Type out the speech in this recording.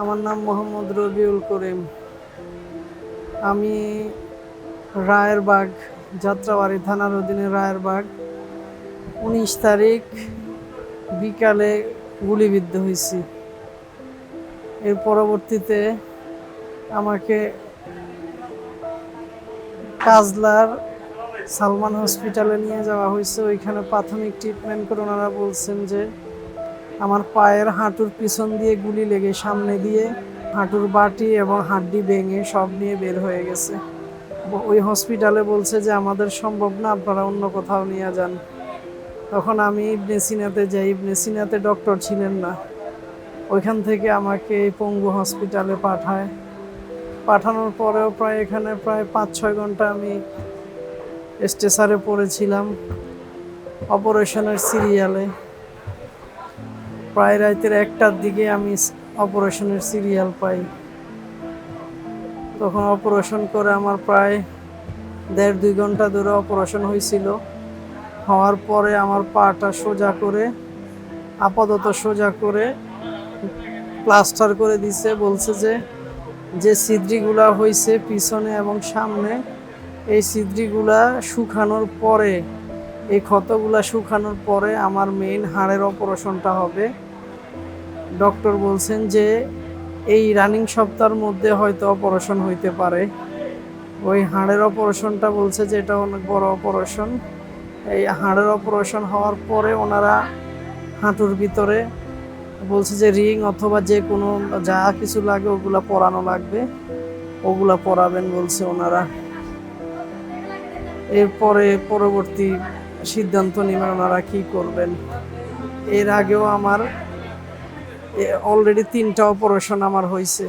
আমার নাম মোহাম্মদ রবিউল করিম। আমি রায়েরবাগ, যাত্রাবাড়ি থানার অধীনে রায়েরবাগ। উনিশ তারিখ বিকালে গুলিবিদ্ধ হয়েছি। এর পরবর্তীতে আমাকে কাজলার সালমান হসপিটালে নিয়ে যাওয়া হয়েছে। ওইখানে প্রাথমিক ট্রিটমেন্ট করে ওনারা বলছেন যে আমার পায়ের হাঁটুর পিছন দিয়ে গুলি লেগে সামনে দিয়ে হাঁটুর বাটি এবং হাড্ডি ভেঙে সব নিয়ে বের হয়ে গেছে। ওই হসপিটালে বলছে যে, আমাদের সম্ভব না, আপনারা অন্য কোথাও নিয়ে যান। তখন আমি ইবনে সিনাতে যাই। ইবনে সিনাতে ডক্টর ছিলেন না। ওইখান থেকে আমাকে পঙ্গু হসপিটালে পাঠায়। পাঠানোর পরেও প্রায় এখানে প্রায় পাঁচ ছয় ঘণ্টা আমি স্টেসারে পড়েছিলাম। অপারেশনের সিরিয়ালে প্রায় রাতের একটার দিকে আমি অপারেশনের সিরিয়াল পাই। তখন অপারেশন করে আমার প্রায় দেড় দুই ঘণ্টা ধরে অপারেশন হয়েছিল। হওয়ার পরে আমার পাটা সোজা করে, আপাতত সোজা করে প্লাস্টার করে দিছে, বলছে যে যে ছিদ্রিগুলা হয়েছে পিছনে এবং সামনে, এই ছিদ্রিগুলা শুকানোর পরে এই ক্ষতগুলা শুকানোর পরে আমার মেইন হাড়ের অপারেশনটা হবে। ডক্টর বলছেন যে, এই রানিং সপ্তাহের মধ্যে হয়তো অপারেশন হইতে পারে। ওই হাড়ের অপারেশনটা বলছে যে, এটা অনেক বড় অপারেশন এই হাড়ের অপারেশন হওয়ার পরে ওনারা হাঁটুর ভিতরে বলছে যে রিং অথবা যে কোনো যা কিছু লাগে, ওগুলা পরানো লাগবে। ওগুলা পরাবেন বলছে ওনারা। এরপরে পরবর্তী সিদ্ধান্ত নেবেন ওনারা কী করবেন? এর আগেও আমার অলরেডি তিনটা অপারেশন আমার হয়েছে